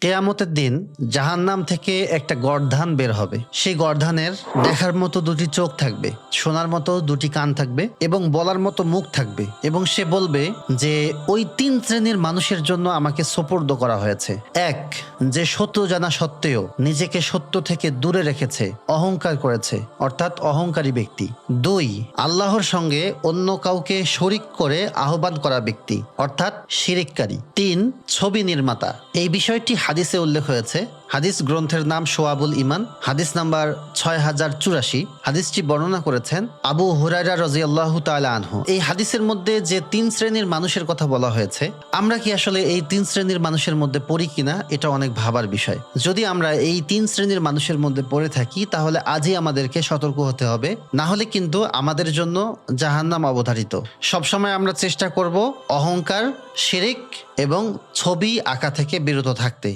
কেয়ামতের দিন জাহান্নাম থেকে একটা গর্ধান বের হবে। সেই গর্ধানের দেখার মতো দুটি চোখ থাকবে, শোনার মতো দুটি কান থাকবে এবং বলার মতো মুখ থাকবে এবং সে বলবে যে, ওই তিন শ্রেণির মানুষের জন্য আমাকে সোপর্দ করা হয়েছে। এক, যে সত্য জানা সত্ত্বেও নিজেকে সত্য থেকে দূরে রেখেছে, অহংকার করেছে, অর্থাৎ অহংকারী ব্যক্তি। দুই, আল্লাহর সঙ্গে অন্য কাউকে শরিক করে আহ্বান করা ব্যক্তি, অর্থাৎ শিরিককারী। তিন, ছবি নির্মাতা। এই বিষয়টি হাদিসে উল্লেখ হয়েছে হাদিস গ্রন্থের নাম সোয়াবুল ইমান হাদিস নাম্বার ছয় হাজার চুরাশি। হাদিসটি বর্ণনা করেছেন আবু হুরাইরা রাজিয়াল্লাহ তাআলা আনহু। এই হাদিসের মধ্যে যে তিন শ্রেণির মানুষের কথা বলা হয়েছে, আমরা কি আসলে এই তিন শ্রেণির মানুষের মধ্যে পড়ি কিনা, এটা অনেক ভাবার বিষয়। যদি আমরা এই তিন শ্রেণির মানুষের মধ্যে পড়ে থাকি, তাহলে আজই আমাদেরকে সতর্ক হতে হবে। না হলে কিন্তু আমাদের জন্য জাহান্নাম অবধারিত। সবসময় আমরা চেষ্টা করব অহংকার, শিরিক এবং ছবি আঁকা থেকে বিরত থাকতে।